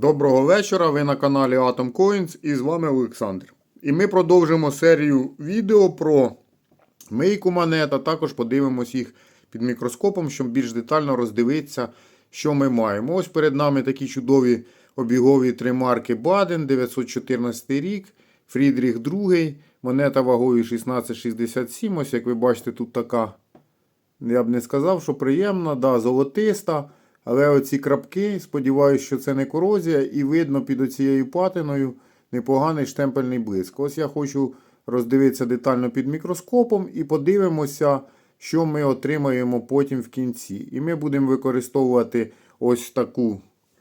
Доброго вечора, ви на каналі Atom Coins і з вами Олександр. І ми продовжимо серію відео про мийку монет, а також подивимось їх під мікроскопом, щоб більш детально роздивитися, що ми маємо. Ось перед нами такі чудові обігові три марки Баден, 914 рік, Фрідріх II, монета вагою 1667. Ось як ви бачите, тут така, я б не сказав, що приємна, да, золотиста. Але оці крапки, сподіваюся, що це не корозія, і видно під оцією патиною непоганий штемпельний блиск. Ось я хочу роздивитися детально під мікроскопом і подивимося, що ми отримаємо потім в кінці. І ми будемо використовувати ось таку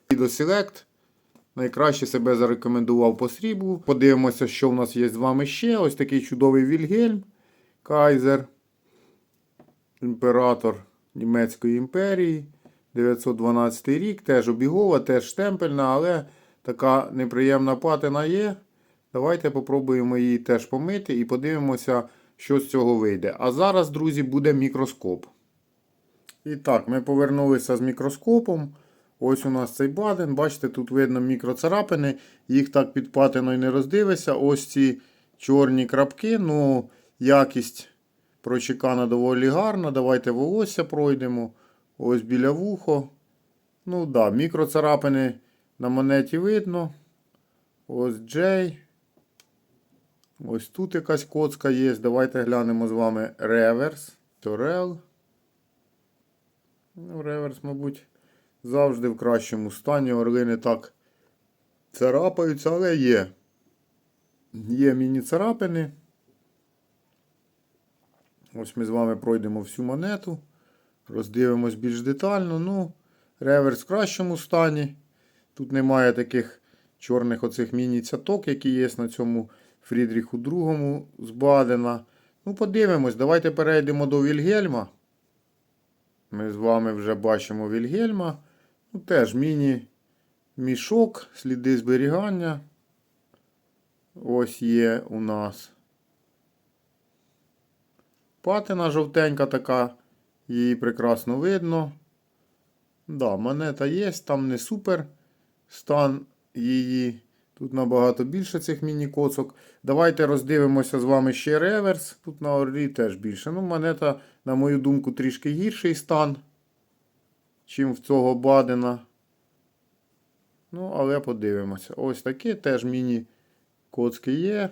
Select. Найкраще себе зарекомендував по сріблу. Подивимося, що в нас є з вами ще. Ось такий чудовий Вільгельм Кайзер, імператор Німецької імперії. 912 рік, теж обігова, теж штемпельна, але така неприємна патина є. Давайте попробуємо її теж помити і подивимося, що з цього вийде. А зараз, друзі, буде мікроскоп. І так, ми повернулися з мікроскопом. Ось у нас цей баден. Бачите, тут видно мікроцарапини. Їх так під патиною не роздивишся. Ось ці чорні крапки. Ну, якість прочекана доволі гарна. Давайте волосся пройдемо. Ось біля вухо. Ну да, мікроцарапини на монеті видно. Ось J. Ось тут якась коцка є. Давайте глянемо з вами реверс. Торел. Ну, реверс, мабуть, завжди в кращому стані. Орли не так царапаються, але є. Є міні-царапини. Ось ми з вами пройдемо всю монету. Роздивимось більш детально. Ну, реверс в кращому стані. Тут немає таких чорних оцих міні-цяток, які є на цьому Фрідріху II з Бадена. Ну, подивимось, давайте перейдемо до Вільгельма. Ми з вами вже бачимо Вільгельма. Ну, Теж міні-мішок, сліди зберігання. Ось є у нас. Патина жовтенька така. Її прекрасно видно. Да, монета є, там не супер стан її. Тут набагато більше цих міні-коцок. Давайте роздивимося з вами ще реверс. Тут на орлі теж більше. Ну, монета, на мою думку, трішки гірший стан, чим в цього бадена. Ну, але подивимося. Ось такі теж міні-коцки є.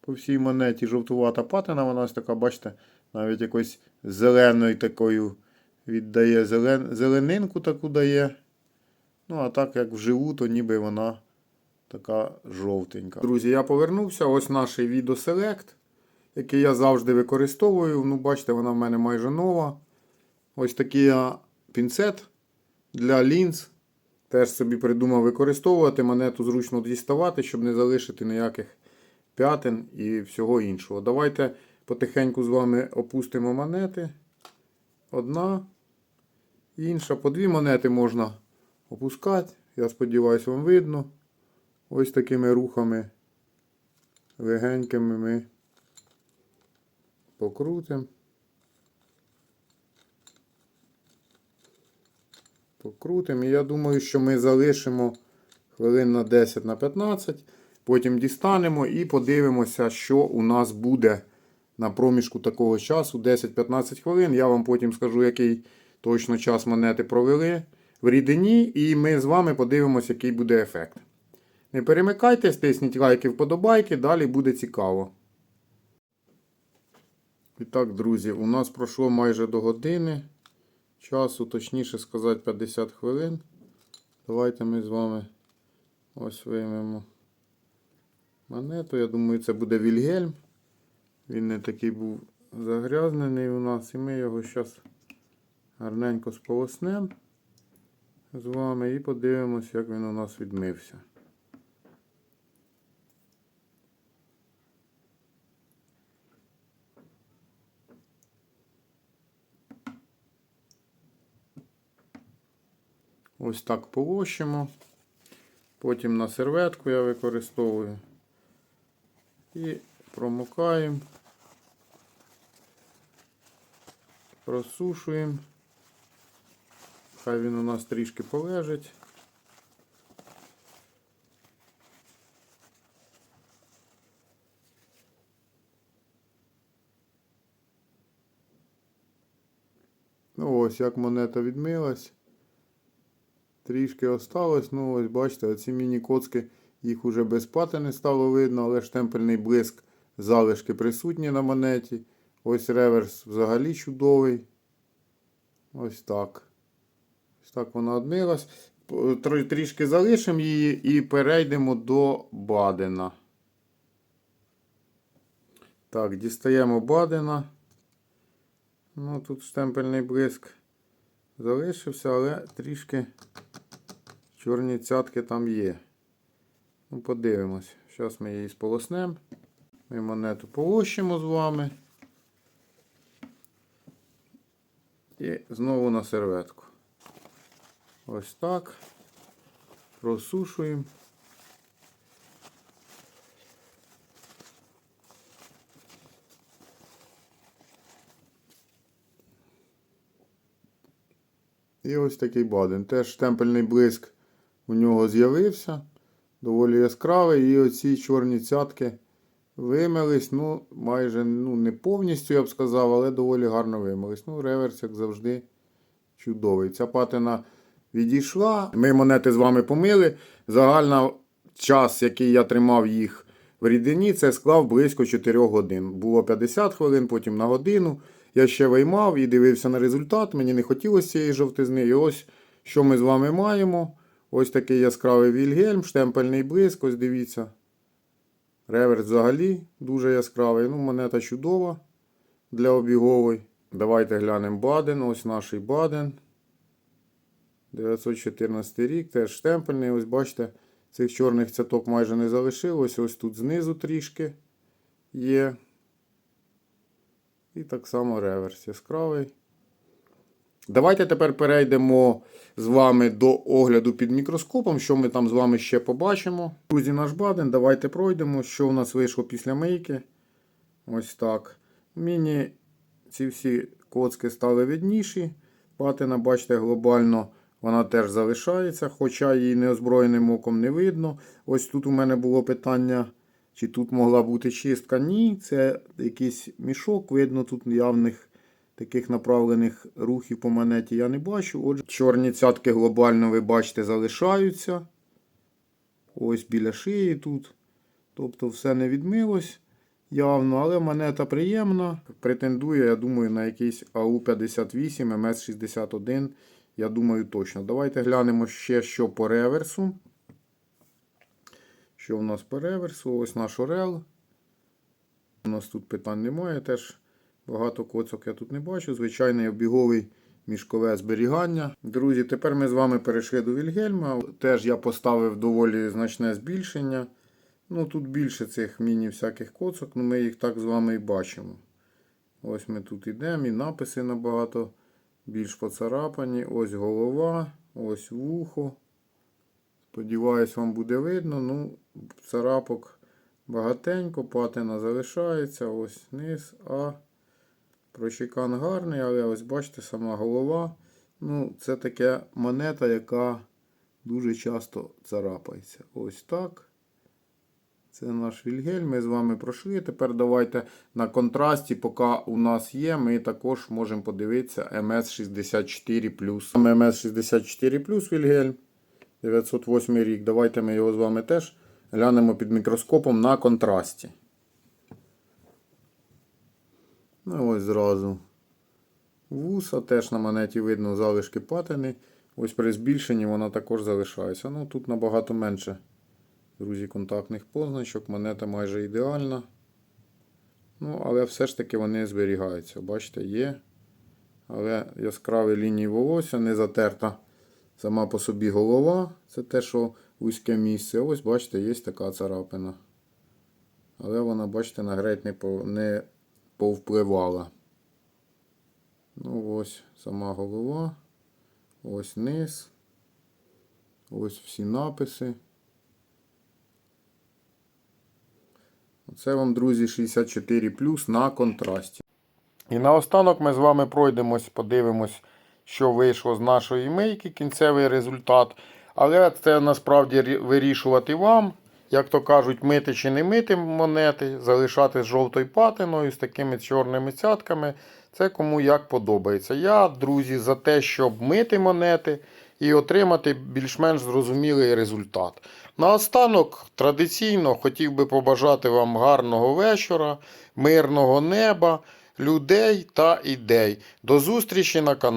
По всій монеті жовтувата патина, вона ось така, бачите, навіть якось зеленою такою віддає зелен... зеленинку таку дає. Ну, а так як вживу, то ніби вона така жовтенька. Друзі, я повернувся. Ось наш відеоселект, який я завжди використовую. Ну, бачите, вона в мене майже нова. Ось такий я пінцет для лінз. Теж собі придумав використовувати. Монету зручно діставати, щоб не залишити ніяких п'ятин і всього іншого. Давайте потихеньку з вами опустимо монети. Одна, інша. По дві монети можна опускати. Я сподіваюся, вам видно. Ось такими рухами легенькими ми покрутимо. Покрутимо. І я думаю, що ми залишимо хвилин на 10 на 15. Потім дістанемо і подивимося, що у нас буде на проміжку такого часу 10-15 хвилин. Я вам потім скажу, який точно час монети провели в рідині, і ми з вами подивимося, який буде ефект. Не перемикайте, стисніть лайки, вподобайки, далі буде цікаво. І так, друзі, у нас пройшло майже до години. Часу, точніше сказати, 50 хвилин. Давайте ми з вами ось виймемо монету. Я думаю, це буде Вільгельм. Він не такий був загрязнений у нас. І ми його зараз гарненько сполоснемо з вами і подивимось, як він у нас відмився. Ось так полощимо. Потім на серветку я використовую. І промокаємо, просушуємо. Хай він у нас трішки полежить. Ну ось, як монета відмилась. Трішки осталось, ну ось бачите, оці міні-коцки, їх уже без пати не стало видно, але штемпельний блиск залишки присутні на монеті. Ось реверс взагалі чудовий. Ось так. Ось так вона тр- Трішки залишимо її і перейдемо до Бадена. Так, дістаємо Бадена. Ну, тут штемпельний блиск залишився, але трішки чорні цятки там є. Ну, подивимось. Зараз ми її сполоснемо. Ми монету полощимо з вами. І знову на серветку. Ось так. Просушуємо. І ось такий баден. Теж штемпельний блиск у нього з'явився. Доволі яскравий. І оці чорні цятки вимились. Ну, майже ну, не повністю, я б сказав, але доволі гарно вимились. Ну, реверс, як завжди, чудовий. Ця патина відійшла. Ми монети з вами помили. Загальна час, який я тримав їх в рідині, це склав близько 4 годин. Було 50 хвилин, потім на годину. Я ще виймав і дивився на результат. Мені не хотілося цієї жовтизни. І ось що ми з вами маємо. Ось такий яскравий Вільгельм, штемпельний блиск, ось дивіться. Реверс взагалі дуже яскравий. Ну, монета чудова для обігової. Давайте глянемо Баден. Ось наш Баден. 914 рік, теж штемпельний. Ось бачите, цих чорних цяток майже не залишилось. Ось тут знизу трішки є. І так само реверс яскравий. Давайте тепер перейдемо з вами до огляду під мікроскопом, що ми там з вами ще побачимо. Друзі, наш баден, давайте пройдемо, що у нас вийшло після мийки. Ось так. Міні ці всі коцки стали видніші. Патина, бачите, глобально вона теж залишається, хоча її неозброєним оком не видно. Ось тут у мене було питання, чи тут могла бути чистка. Ні, це якийсь мішок, видно, тут явних таких направлених рухів по монеті я не бачу. Отже, чорні цятки глобально, ви бачите, залишаються. Ось біля шиї тут. Тобто все не відмилось явно, але монета приємна. Претендує, я думаю, на якийсь АУ-58, МС-61. Я думаю, точно. Давайте глянемо ще, що по реверсу. Що у нас по реверсу? Ось наш Орел. У нас тут питань немає. Теж багато коцок я тут не бачу. Звичайний обіговий мішкове зберігання. Друзі, тепер ми з вами перейшли до Вільгельма. Теж я поставив доволі значне збільшення. Ну, тут більше цих міні-всяких коцок, ну ми їх так з вами і бачимо. Ось ми тут йдемо, і написи набагато більш поцарапані. Ось голова, ось вухо. Сподіваюсь, вам буде видно. Ну, царапок багатенько, патина залишається, ось низ, а прочекан гарний, але ось бачите, сама голова. Ну, це така монета, яка дуже часто царапається. Ось так. Це наш Вільгельм. Ми з вами пройшли. Тепер давайте на контрасті, поки у нас є, ми також можемо подивитися МС64. МС64 Вільгельм. 908 рік. Давайте ми його з вами теж глянемо під мікроскопом на контрасті. Ну ось зразу. Вуса теж на монеті видно залишки патини. Ось при збільшенні вона також залишається. Ну тут набагато менше. Друзі, контактних позначок, монета майже ідеальна. Ну, але все ж таки вони зберігаються. Бачите, є. Але яскраві лінії волосся, не затерта сама по собі голова. Це те, що вузьке місце. Ось, бачите, є така царапина. Але вона, бачите, на греть не, повпливала. Ну, ось сама голова. Ось низ. Ось всі написи. Це вам, друзі, 64 на контрасті. І наостанок ми з вами пройдемось, подивимось, що вийшло з нашої мийки, кінцевий результат. Але це насправді вирішувати вам. Як то кажуть, мити чи не мити монети, залишати з жовтою патиною, з такими чорними цятками. Це кому як подобається. Я, друзі, за те, щоб мити монети і отримати більш-менш зрозумілий результат. Наостанок, традиційно хотів би побажати вам гарного вечора, мирного неба, людей та ідей. До зустрічі на каналі.